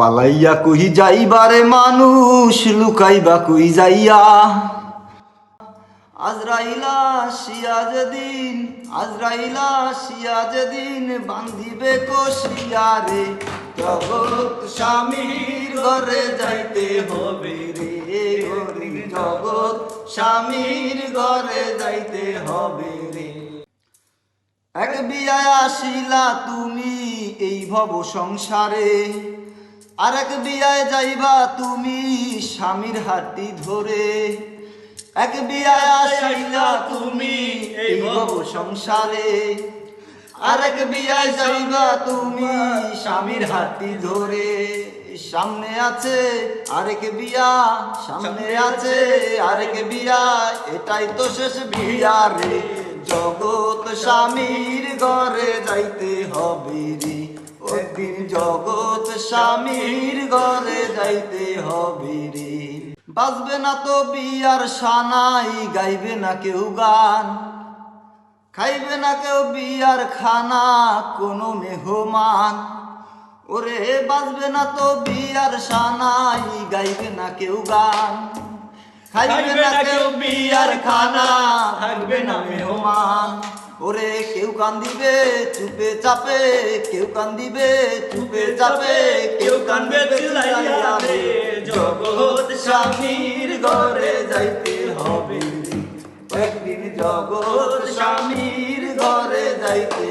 পালাইয়া কহি যাইবারে মানুষ, লুকাইবা কই যাইয়া। আজরাইলা সিয়াজ দিন আজরাইলা সিয়াজ দিন বান্ধিবে কষিয়ারে জগৎ স্বামীর ঘরে যাইতে হবে রে জগৎ স্বামীর ঘরে যাইতে হবে রে। এক বিয়ায় আসিলা তুমি এই ভব সংসারে আর এক বিয়ায় যাইবা তুমি স্বামীর হাতি ধরে। এক বিয়ায় আসিলা তুমি এই ভব সংসারে। আর এক বিয়ায় যাইবা তুমি স্বামীর হাতি ধরে। সামনে আছে আরেক বিয়া, সামনে আছে আরেক বিয়া, এটাই তো শেষ বিয়া রে। জগৎ স্বামীর ঘরে যাইতে হবে রে। একদিন জগৎ স্বামীর ঘরে যাইতে হবে রে। বাজবে না তো বিয়ার সানাই, গাইবে না কেউ গান। খাইবে না কেউ বিয়ার খানা, কোনো মেহমান। ওরে, বাজবে না তো বিয়ার সানাই, গাইবে না কেউ গান। খাইবে না কেউ বিয়ার খানা থাকবে না মেহমান। ওরে কেউ কান্দিবে চুপে চাপে। কেউ কান্দিবে চুপে চাপে কেউ কান্দবে জগৎ স্বামীর ঘরে যাইতে হবে। একদিন জগৎ স্বামীর ঘরে যাইতে